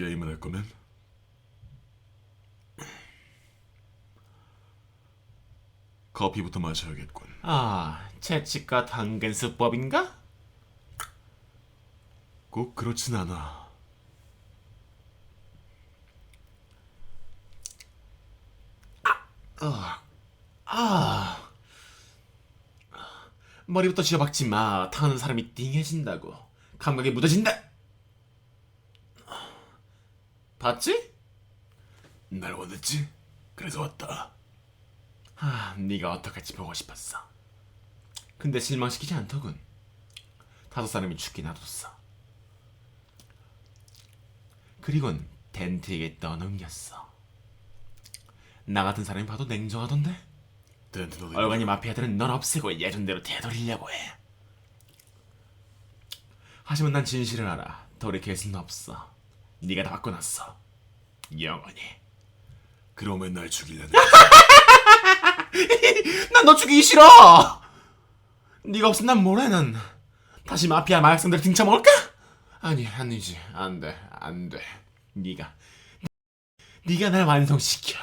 게임을 할 거면 커피부터 마셔야겠군. 아, 채찍과 당근 수법인가? 꼭 그렇진 않아. 아, 머리부터 쥐어박지 마. 타는 사람이 띵해진다고. 감각이 묻어진다. 봤지? 날 원했지? 그래서 왔다. 아, 네가 어떡할지 보고 싶었어. 근데 실망시키지 않더군. 다섯 사람이 죽게 놔뒀어. 그리곤 덴트에게 떠넘겼어. 나 같은 사람이 봐도 냉정하던데? 덴트 너는 얼간이 마피아들은 넌 없애고 예전대로 되돌리려고 해. 하지만 난 진실을 알아. 돌이킬 수는 없어. 네가 다 바꿔놨어. 영원히. 그러면 날 죽이려는 난 너 죽이기 싫어. 네가 없으면 난 모레는 다시 마피아 마약상들 등쳐 먹을까? 아니 아니지 안돼 안돼. 네가 네가 날 완성시켜.